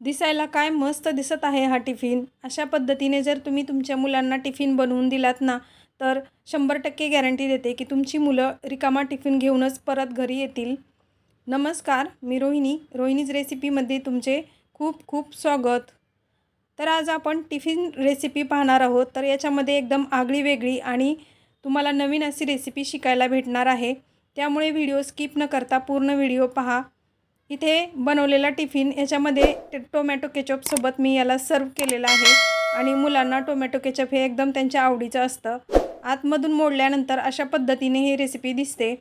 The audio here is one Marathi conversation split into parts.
दिसायला काय मस्त दिसत आहे हा टिफिन. अशा पद्धतीने जर तुम्ही तुमच्या मुलांना टिफिन बनवून दिलात ना तर शंभर टक्के गॅरंटी देते की तुमची मुलं रिकामा टिफिन घेऊनच परत घरी येतील. नमस्कार मी रोहिणी. रोहिणीज रेसिपीमध्ये तुमचे खूप खूप स्वागत. तर आज आपण टिफिन रेसिपी पाहणार आहोत. तर याच्यामध्ये एकदम आगळी वेगळी आणि तुम्हाला नवीन अशी रेसिपी शिकायला भेटणार आहे. त्यामुळे व्हिडिओ स्किप न करता पूर्ण व्हिडिओ पहा. इथे बनवलेला टिफिन. याच्यामध्ये ते टोमॅटो केचपसोबत मी याला सर्व केलेला आहे. आणि मुलांना टोमॅटो केचप हे एकदम त्यांच्या आवडीचं असतं. आतमधून मोडल्यानंतर अशा पद्धतीने ही रेसिपी दिसते.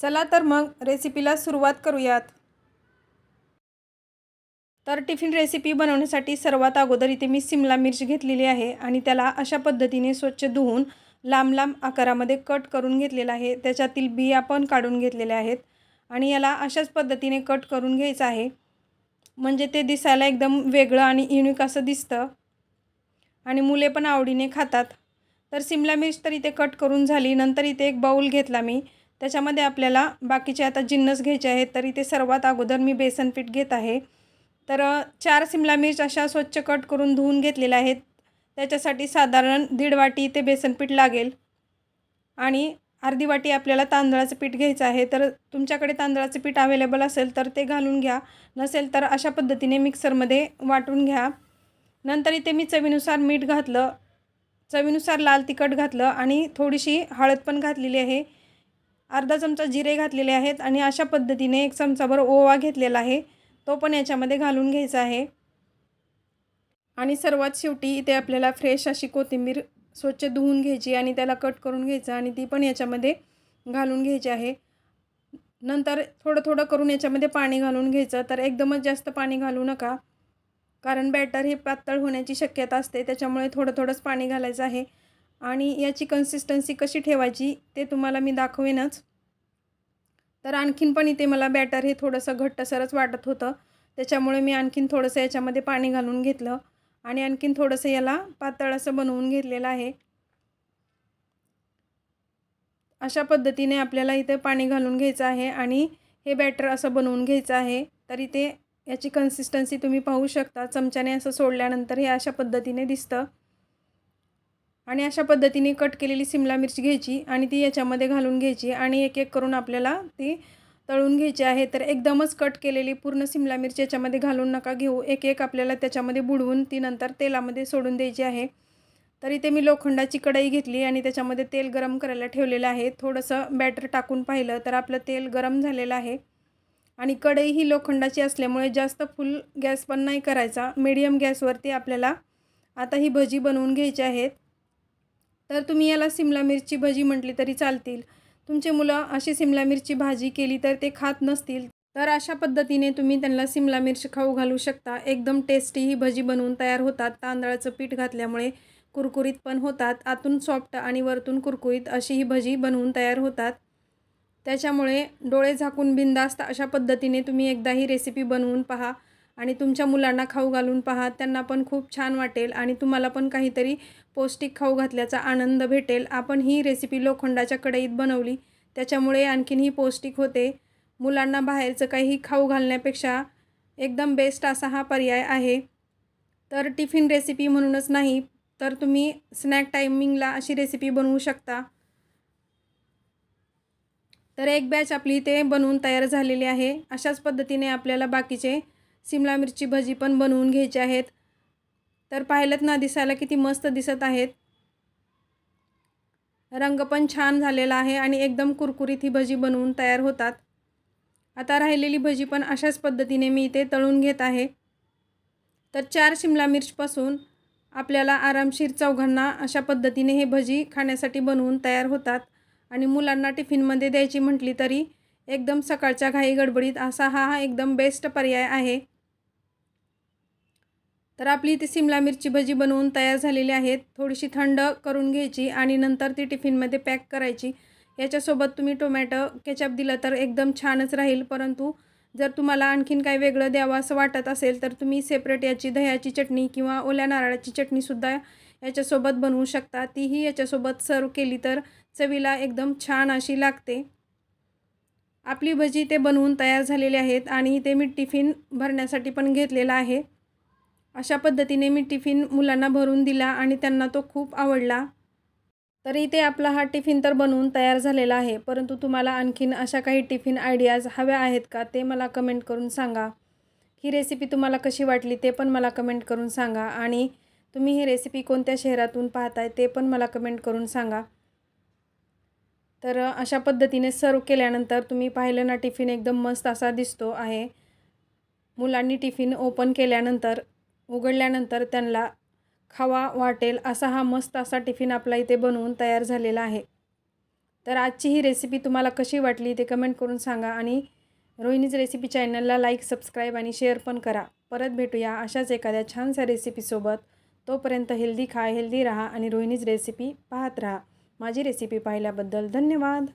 चला तर मग रेसिपीला सुरुवात करूयात. तर टिफिन रेसिपी बनवण्यासाठी सर्वात अगोदर इथे मी सिमला मिर्च घेतलेली आहे. आणि त्याला अशा पद्धतीने स्वच्छ धुवून लांब लांब आकारामध्ये कट करून घेतलेला आहे. त्याच्यातील बिया पण काढून घेतलेल्या आहेत. आणि याला अशाच पद्धतीने कट करून घ्यायचं आहे. म्हणजे ते दिसायला एकदम वेगळं आणि युनिक असं दिसतं. आणि मुले पण आवडीने खातात. तर सिमला मिर्च तर इथे कट करून झाली. नंतर इथे एक बाऊल घेतला मी. त्याच्यामध्ये आपल्याला बाकीचे आता जिन्नस घ्यायचे आहेत तर इथे सर्वात अगोदर मी बेसन पीठ घेत आहे. तर चार सिमला मिर्च अशा स्वच्छ कट करून धुवून घेतलेल्या आहेत. त्याच्यासाठी साधारण दीड वाटी इथे बेसन पीठ लागेल. आणि अर्धी वाटी आपल्याला तांदळाचं पीठ घ्यायचं आहे. तर तुमच्याकडे तांदळाचं पीठ अवेलेबल असेल तर ते घालून घ्या. नसेल तर अशा पद्धतीने मिक्सरमध्ये वाटून घ्या. नंतर इथे मी चवीनुसार मीठ घातलं. चवीनुसार लाल तिखट घातलं आणि थोडीशी हळद पण घातलेली आहे. अर्धा चमचा जिरे घातलेले आहेत आणि अशा पद्धतीने एक चमचाभर ओवा घेतलेला आहे. तो पण याच्यामध्ये घालून घ्यायचा आहे. आणि सर्वात शेवटी इथे आपल्याला फ्रेश अशी कोथिंबीर स्वच्छ धुवून घ्यायची आणि त्याला कट करून घ्यायचं आणि ती पण याच्यामध्ये घालून घ्यायची आहे. नंतर थोडं थोडं करून याच्यामध्ये पाणी घालून घ्यायचं. तर एकदमच जास्त पाणी घालू नका. कारण बॅटर हे पातळ होण्याची शक्यता असते. त्याच्यामुळे थोडं थोडंच पाणी घालायचं आहे. आणि याची कन्सिस्टन्सी कशी ठेवायची ते तुम्हाला मी दाखवेनच. तर आणखीन पण इथे मला बॅटर हे थोडंसं घट्टसरच वाटत होतं. त्याच्यामुळे मी आणखीन थोडंसं याच्यामध्ये पाणी घालून घेतलं. आणि आणखीन थोडंसं याला पातळ असं बनवून घेतलेलं आहे. अशा पद्धतीने आपल्याला इथे पाणी घालून घ्यायचं आहे आणि हे बॅटर असं बनवून घ्यायचं आहे. तर इथे याची कन्सिस्टन्सी तुम्ही पाहू शकता. चमच्याने असं सोडल्यानंतर हे अशा पद्धतीने दिसतं. आणि अशा पद्धतीने कट केलेली सिमला मिरची घ्यायची आणि ती याच्यामध्ये घालून घ्यायची आणि एक एक करून आपल्याला ती तळून घ्यायचे आहे तर एकदमच कट केलेली पूर्ण सिमला मिरची याच्यामध्ये घालून नका घेऊ. एक एक आपल्याला त्याच्यामध्ये बुडवून ती नंतर तेलामध्ये सोडून द्यायची आहे. तर इथे मी लोखंडाची कढई घेतली आणि त्याच्यामध्ये तेल गरम करायला ठेवलेलं आहे. थोडंसं बॅटर टाकून पाहिलं तर आपलं तेल गरम झालेलं आहे. आणि कढई ही लोखंडाची असल्यामुळे जास्त फुल गॅस पण नाही करायचा. मीडियम गॅसवरती आपल्याला आता ही भजी बनवून घ्यायची आहेत तर तुम्ही याला सिमला मिरची भजी म्हटली तरी चालतील. तुमचे मुलं अशी सिमला मिरची भाजी केली तर ते खात नसतील तर अशा पद्धतीने तुम्ही त्यांना सिमला मिरची खाऊ घालू शकता. एकदम टेस्टी ही भजी बनवून तयार होतात. तांदळाचं पीठ घातल्यामुळे कुरकुरीत पण होतात. आतून सॉफ्ट आणि वरतून कुरकुरीत अशी ही भजी बनवून तयार होतात. त्याच्यामुळे डोळे झाकून बिंदास्त अशा पद्धतीने तुम्ही एकदा ही रेसिपी बनवून पहा. आणि तुमच्या मुलांना खाऊ घालून पहा त्यांना पण खूप छान वाटेल आणि तुम्हाला पण काहीतरी पौष्टिक खाऊ घातल्याचा आनंद भेटेल. आपण ही रेसिपी लोखंडाच्या कढईत बनवली. त्याच्यामुळे आणखीन ही पौष्टिक होते. मुलांना बाहेरचं काही खाऊ घालण्यापेक्षा एकदम बेस्ट असा हा पर्याय आहे. तर टिफिन रेसिपी म्हणूनच नाही तर तुम्ही स्नॅक टायमिंगला अशी रेसिपी बनवू शकता. तर एक बॅच आपली इथे बनवून तयार झालेली आहे. अशाच पद्धतीने आपल्याला बाकीचे सिमला मिरची भजी पण बनवून घ्यायचे आहेत. तर पाहिलंच ना दिसायला किती मस्त दिसत आहेत. रंग पण छान झालेला आहे आणि एकदम कुरकुरीत ही भजी बनवून तयार होतात. आता राहिलेली भजी पण अशाच पद्धतीने मी इथे तळून घेत आहे. तर चार शिमला मिरचपासून आपल्याला आरामशीर चौघांना अशा पद्धतीने हे भजी खाण्यासाठी बनवून तयार होतात. आणि मुलांना टिफिनमध्ये द्यायची म्हटली तरी एकदम सकाळच्या घाई गडबडीत असा हा एकदम बेस्ट पर्याय आहे. तर आपली इथे सिमला मिरची भजी बनवून तयार झालेली आहेत. थोडीशी थंड करून घ्यायची आणि नंतर ती टिफिनमध्ये पॅक करायची. याच्यासोबत तुम्ही टोमॅटो केचप दिलं तर एकदम छानच राहील. परंतु जर तुम्हाला आणखीन काही वेगळं द्यावं असं वाटत असेल तर तुम्ही सेपरेट याची दह्याची चटणी किंवा ओल्या नारळाची चटणीसुद्धा याच्यासोबत बनवू शकता. तीही याच्यासोबत सर्व केली तर चवीला एकदम छान अशी लागते. आपली भजी ते बनवून तयार झालेली आहेत आणि ते मी टिफिन भरण्यासाठी पण घेतलेला आहे. अशा पद्धतीने मी टिफिन मुलांना भरून दिला आणि त्यांना तो खूप आवडला. तर इथे आपला हा टिफिन तर बनवून तयार झालेला आहे परंतु तुम्हाला आणखीन अशा काही टिफिन आयडियाज हव्या आहेत का ते मला कमेंट करून सांगा. ही रेसिपी तुम्हाला कशी वाटली ते पण मला कमेंट करून सांगा आणि तुम्ही ही रेसिपी कोणत्या शहरातून पाहताय ते पण मला कमेंट करून सांगा. तर अशा पद्धतीने सर्व केल्यानंतर तुम्ही पाहिलं ना टिफिन एकदम मस्त असा दिसतो आहे. मुलांनी टिफिन ओपन केल्यानंतर उघडल्यानंतर त्यांना खावा वाटेल असा हा मस्त असा टिफिन आपला इथे बनवून तयार झालेला आहे. तर आजची ही रेसिपी तुम्हाला कशी वाटली ते कमेंट करून सांगा आणि रोहिणीज रेसिपी चॅनलला लाईक सबस्क्राईब आणि शेअर पण करा. परत भेटूया अशाच एखाद्या छानशा रेसिपीसोबत तोपर्यंत हेल्दी खा हेल्दी राहा आणि रोहिणीज रेसिपी पाहत राहा. माझी रेसिपी पाहिल्याबद्दल धन्यवाद.